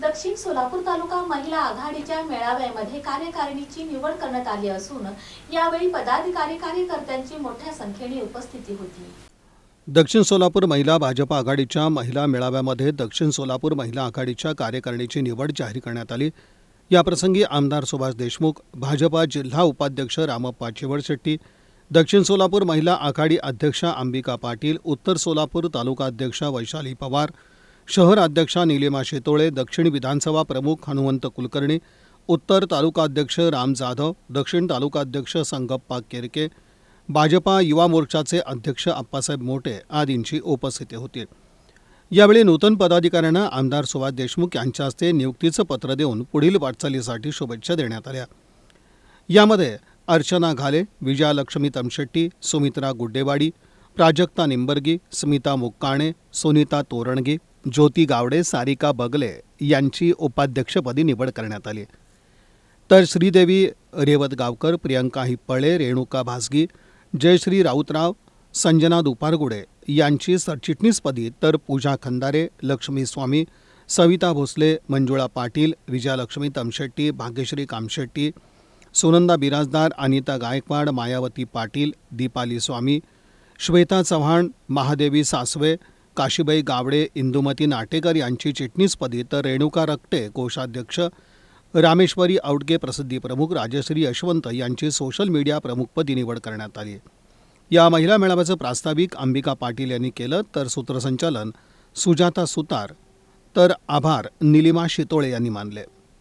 दक्षिण सोलापूर तालुका महिला आघाडीच्या मेळाव्यामध्ये कार्यकारिणीची निवड करण्यात आली असून यावेळी पदाधिकारी कार्यकर्त्यांची मोठ्या संख्येने उपस्थिती होती. दक्षिण सोलापूर महिला भाजप आघाडीच्या महिला मेळाव्यामध्ये दक्षिण सोलापूर महिला आघाडीच्या कार्यकारिणीची निवड जाहीर करण्यात आली. याप्रसंगी आमदार सुभाष देशमुख भाजपा जिल्हा उपाध्यक्ष रामप्पा चिवडशेट्टी दक्षिण सोलापूर महिला आघाडी अध्यक्षा अंबिका पाटील उत्तर सोलापूर तालुका अध्यक्षा वैशाली पवार शहर अध्यक्षा निलिमा शेतोळे दक्षिण विधानसभा प्रमुख हनुमंत कुलकर्णी उत्तर तालुका अध्यक्ष राम जाधव दक्षिण तालुका अध्यक्ष संगप्पा केरके भाजपा युवा मोर्चाचे अध्यक्ष अप्पासाहेब मोटे आदींची उपस्थिती होती. यावेळी नूतन पदाधिकाऱ्यांना आमदार सुभाष देशमुख यांच्या हस्ते नियुक्तीचं पत्र देऊन पुढील वाटचालीसाठी शुभेच्छा देण्यात आल्या. यामध्ये अर्चना घाले विजयालक्ष्मी तमशेट्टी सुमित्रा गुड्डेवाडी प्राजक्ता निंबर्गी स्मिता मुक्काणे सुनीता तोरणगी ज्योती गावडे सारिका बगले यांची उपाध्यक्षपदी निवड करण्यात आली. तर श्रीदेवी रेवत गावकर प्रियंका हिप्पळे रेणुका भासगी जयश्री राऊतराव संजना दुपारगुडे यांची सरचिटणीसपदी तर पूजा खंदारे लक्ष्मी स्वामी सविता भोसले मंजुळा पाटील विजयालक्ष्मी तमशेट्टी भाग्यश्री कामशेट्टी सुनंदा बिराजदार अनिता गायकवाड मायावती पाटील दीपाली स्वामी श्वेता चव्हाण महादेवी सासवे काशीबाई गावडे इंदुमती नाटेकर यांची चिटणीसपदी तर रेणुका रक्टे कोषाध्यक्ष रामेश्वरी औडगे प्रसिद्धी प्रमुख राजश्री यशवंत यांची सोशल मीडिया प्रमुखपदी निवड करण्यात आली. या महिला मेळाव्याचं प्रास्ताविक अंबिका पाटील यांनी केलं तर सूत्रसंचालन सुजाता सुतार तर आभार निलिमा शितोळे यांनी मानले.